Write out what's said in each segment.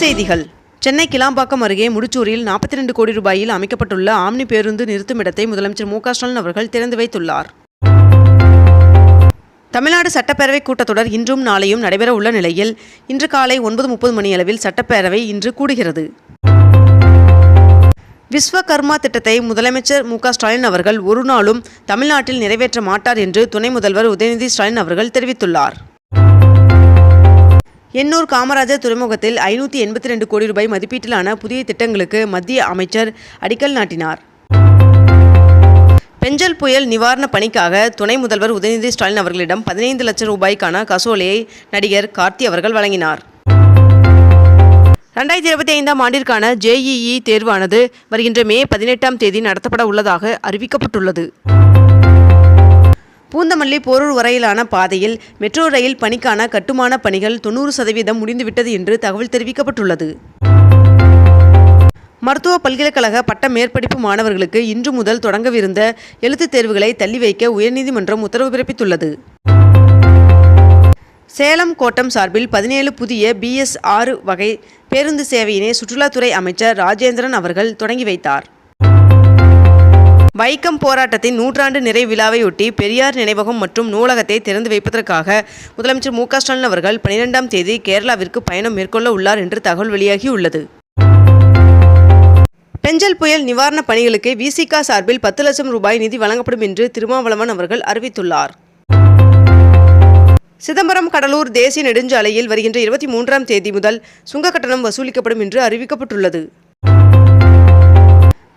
செய்திகள். சென்னை கிளாம்பாக்கம் அருகே முடிச்சூரில் நாற்பத்தி ரெண்டு கோடி ரூபாயில் அமைக்கப்பட்டுள்ள ஆம்னி பேருந்து நிறுத்துமிடத்தை முதலமைச்சர் மு க ஸ்டாலின் அவர்கள் திறந்து வைத்துள்ளார். தமிழ்நாடு சட்டப்பேரவை கூட்டத்தொடர் இன்றும் நாளையும் நடைபெற உள்ள நிலையில் இன்று காலை ஒன்பது முப்பது மணியளவில் சட்டப்பேரவை இன்று கூடுகிறது. விஸ்வகர்மா திட்டத்தை முதலமைச்சர் மு ஸ்டாலின் அவர்கள் ஒரு நாளும் தமிழ்நாட்டில் நிறைவேற்ற மாட்டார் என்று துணை முதல்வர் உதயநிதி ஸ்டாலின் அவர்கள் தெரிவித்துள்ளார். எண்ணூர் காமராஜர் துறைமுகத்தில் ஐநூற்றி எண்பத்தி ரெண்டு கோடி ரூபாய் மதிப்பீட்டிலான புதிய திட்டங்களுக்கு மத்திய அமைச்சர் அடிக்கல் நாட்டினார். பெஞ்சல் புயல் நிவாரண பணிக்காக துணை முதல்வர் உதயநிதி ஸ்டாலின் அவர்களிடம் பதினைந்து லட்சம் ரூபாய்க்கான கசோலையை நடிகர் கார்த்தி அவர்கள் வழங்கினார். ரெண்டாயிரத்தி இருபத்தி ஐந்தாம் ஆண்டிற்கான ஜேஇஇ தேர்வானது வருகின்ற மே பதினெட்டாம் தேதி நடத்தப்பட உள்ளதாக அறிவிக்கப்பட்டுள்ளது. பூந்தமல்லி போரூர் வரையிலான பாதையில் மெட்ரோ ரயில் பணிக்கான கட்டுமான பணிகள் தொண்ணூறு சதவீதம் முடிந்துவிட்டது என்று தகவல் தெரிவிக்கப்பட்டுள்ளது. மருத்துவ பல்கலைக்கழக பட்ட மேற்படிப்பு மாணவர்களுக்கு இன்று முதல் தொடங்கவிருந்த எழுத்துத் தேர்வுகளை தள்ளி வைக்க உயர்நீதிமன்றம் உத்தரவு பிறப்பித்துள்ளது. சேலம் கோட்டம் சார்பில் பதினேழு புதிய பிஎஸ் ஆறு வகை பேருந்து சேவையினை சுற்றுலாத்துறை அமைச்சர் ராஜேந்திரன் அவர்கள் தொடங்கி வைத்தார். வைக்கம் போராட்டத்தின் நூற்றாண்டு நிறைவு விழாவையொட்டி பெரியார் நினைவகம் மற்றும் நூலகத்தை திறந்து வைப்பதற்காக முதலமைச்சர் மு க ஸ்டாலின் அவர்கள் பனிரெண்டாம் தேதி கேரளாவிற்கு பயணம் மேற்கொள்ள உள்ளார் என்று தகவல் வெளியாகியுள்ளது பெஞ்சல் புயல் நிவாரணப் பணிகளுக்கு விசிகா சார்பில் பத்து லட்சம் ரூபாய் நிதி வழங்கப்படும் என்று திருமாவளவன் அவர்கள் அறிவித்துள்ளார். சிதம்பரம் கடலூர் தேசிய நெடுஞ்சாலையில் வருகின்ற இருபத்தி மூன்றாம் தேதி முதல் சுங்க கட்டணம் வசூலிக்கப்படும் என்று அறிவிக்கப்பட்டுள்ளது.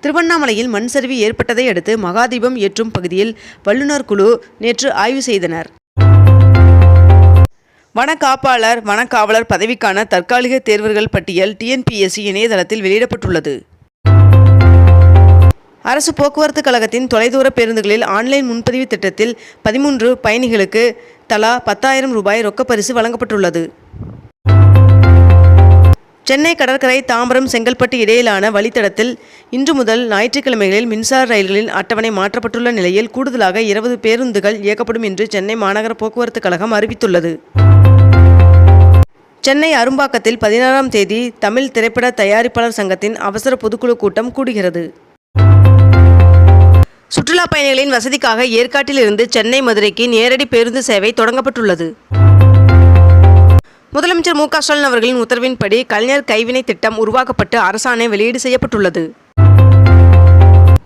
திருவண்ணாமலையில் மண் சரிவு ஏற்பட்டதை அடுத்து மகாதீபம் ஏற்றும் பகுதியில் வல்லுநர் குழு நேற்று ஆய்வு செய்தனர். வன காப்பாளர் வனக்காவலர் பதவிக்கான தற்காலிக தேர்வர்கள் பட்டியல் டிஎன்பிஎஸ்சி இணையதளத்தில் வெளியிடப்பட்டுள்ளது. அரசு போக்குவரத்து கழகத்தின் தொலைதூர பேருந்துகளில் ஆன்லைன் முன்பதிவு திட்டத்தில் பதிமூன்று பயணிகளுக்கு தலா பத்தாயிரம் ரூபாய் ரொக்கப்பரிசு வழங்கப்பட்டுள்ளது. சென்னை கடற்கரை தாம்பரம் செங்கல்பட்டு இடையிலான வழித்தடத்தில் இன்று முதல் ஞாயிற்றுக்கிழமைகளில் மின்சார ரயில்களின் அட்டவணை மாற்றப்பட்டுள்ள நிலையில் கூடுதலாக இருபது பேருந்துகள் இயக்கப்படும் என்று சென்னை மாநகர போக்குவரத்து கழகம் அறிவித்துள்ளது. சென்னை அரும்பாக்கத்தில் பதினாறாம் தேதி தமிழ் திரைப்பட தயாரிப்பாளர் சங்கத்தின் அவசர பொதுக்குழு கூட்டம் கூடுகிறது. சுற்றுலா பயணிகளின் வசதிக்காக ஏற்காட்டிலிருந்து சென்னை மதுரைக்கு நேரடி பேருந்து சேவை தொடங்கப்பட்டுள்ளது. முதலமைச்சர் மு க ஸ்டாலின் அவர்களின் உத்தரவின்படி கலைஞர் கைவினை திட்டம் உருவாக்கப்பட்டு அரசாணை வெளியீடு செய்யப்பட்டுள்ளது.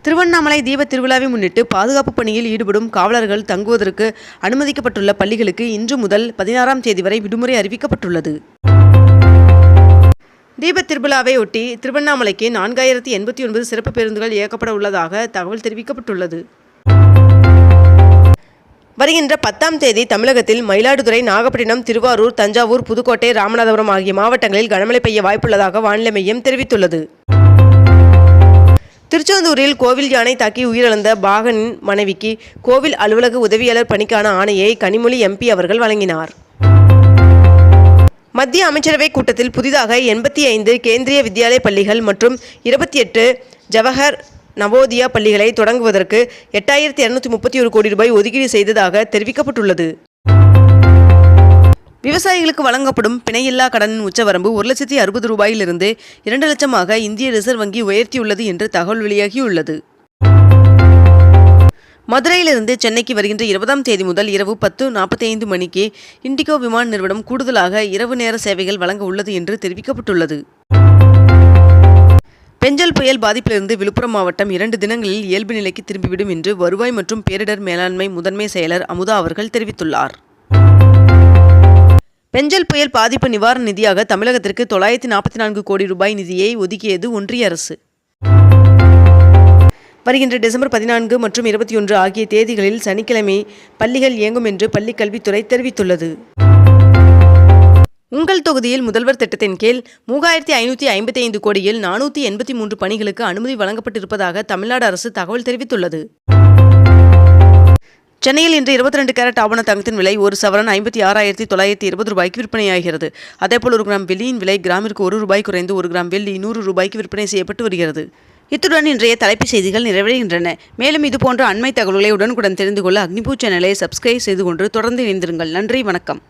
திருவண்ணாமலை தீப திருவிழாவை முன்னிட்டு பாதுகாப்பு பணியில் ஈடுபடும் காவலர்கள் தங்குவதற்கு அனுமதிக்கப்பட்டுள்ள பள்ளிகளுக்கு இன்று முதல் பதினாறாம் தேதி வரை விடுமுறை அறிவிக்கப்பட்டுள்ளது. தீப திருவிழாவை ஒட்டி திருவண்ணாமலைக்கு நான்காயிரத்தி எண்பத்தி ஒன்பது சிறப்பு பேருந்துகள் இயக்கப்பட உள்ளதாக தகவல் தெரிவிக்கப்பட்டுள்ளது. வருகின்ற பத்தாம் தேதி தமிழகத்தில் மயிலாடுதுறை நாகப்பட்டினம் திருவாரூர் தஞ்சாவூர் புதுக்கோட்டை ராமநாதபுரம் ஆகிய மாவட்டங்களில் கனமழை பெய்ய வாய்ப்புள்ளதாக வானிலை மையம் தெரிவித்துள்ளது. திருச்செந்தூரில் கோவில் யானை தாக்கி உயிரிழந்த பாகனின் மனைவிக்கு கோவில் அலுவலக உதவியாளர் பணிக்கான ஆணையை கனிமொழி எம்பி அவர்கள் வழங்கினார். மத்திய அமைச்சரவை கூட்டத்தில் புதிதாக எண்பத்தி ஐந்து கேந்திரிய வித்யாலய பள்ளிகள் மற்றும் இருபத்தி எட்டு ஜவஹர் நவோதியா பள்ளிகளை தொடங்குவதற்கு எட்டாயிரத்தி இரநூத்தி முப்பத்தி ஒரு கோடி ரூபாய் ஒதுக்கீடு செய்ததாக தெரிவிக்கப்பட்டுள்ளது. விவசாயிகளுக்கு வழங்கப்படும் பிணையில்லா கடனின் உச்சவரம்பு ஒரு லட்சத்தி அறுபது ரூபாயிலிருந்து இரண்டு லட்சமாக இந்திய ரிசர்வ் வங்கி உயர்த்தியுள்ளது என்று தகவல் வெளியாகியுள்ளது. மதுரையிலிருந்து சென்னைக்கு வருகின்ற இருபதாம் தேதி முதல் இரவு பத்து நாற்பத்தி ஐந்து மணிக்கு இண்டிகோ விமான நிறுவனம் கூடுதலாக இரவு நேர சேவைகள் வழங்க உள்ளது என்று தெரிவிக்கப்பட்டுள்ளது. பெஞ்சல் புயல் பாதிப்பிலிருந்து விழுப்புரம் மாவட்டம் இரண்டு தினங்களில் இயல்பு நிலைக்கு திரும்பிவிடும் என்று வருவாய் மற்றும் பேரிடர் மேலாண்மை முதன்மை செயலர் அமுதா அவர்கள் தெரிவித்துள்ளார். பெஞ்சல் புயல் பாதிப்பு நிவாரண நிதியாக தமிழகத்திற்கு தொள்ளாயிரத்தி நாற்பத்தி நான்கு கோடி ரூபாய் நிதியை ஒதுக்கியது ஒன்றிய அரசு. வருகின்ற டிசம்பர் பதினான்கு மற்றும் இருபத்தி ஒன்று ஆகிய தேதிகளில் சனிக்கிழமை பள்ளிகள் இயங்கும் என்று பள்ளிக்கல்வித்துறை தெரிவித்துள்ளது. உங்கள் தொகுதியில் முதல்வர் திட்டத்தின் கீழ் மூவாயிரத்தி ஐநூற்றி ஐம்பத்தி ஐந்து கோடியில் நானூற்றி எண்பத்தி மூன்று பணிகளுக்கு அனுமதி வழங்கப்பட்டிருப்பதாக தமிழ்நாடு அரசு தகவல் தெரிவித்துள்ளது. சென்னையில் இன்று இருபத்தி ரெண்டு கேரட் ஆவண தங்கத்தின் விலை ஒரு சவரன் ஐம்பத்தி ஆறாயிரத்தி தொள்ளாயிரத்தி இருபது ரூபாய்க்கு விற்பனையாகிறது. அதேபோல் ஒரு கிராம் வெள்ளியின் விலை கிராமிற்கு ஒரு ரூபாய் குறைந்து ஒரு கிராம் வெள்ளி நூறு ரூபாய்க்கு விற்பனை செய்யப்பட்டு வருகிறது. இத்துடன் இன்றைய தலைப்புச் செய்திகள் நிறைவடைகின்றன. மேலும் இதுபோன்ற அண்மை தகவல்களை உடனுக்குடன் தெரிந்து கொள்ள அக்னிபூ சேனலை சப்ஸ்கிரைப் செய்து கொண்டு தொடர்ந்து இணைந்திருங்கள். நன்றி வணக்கம்.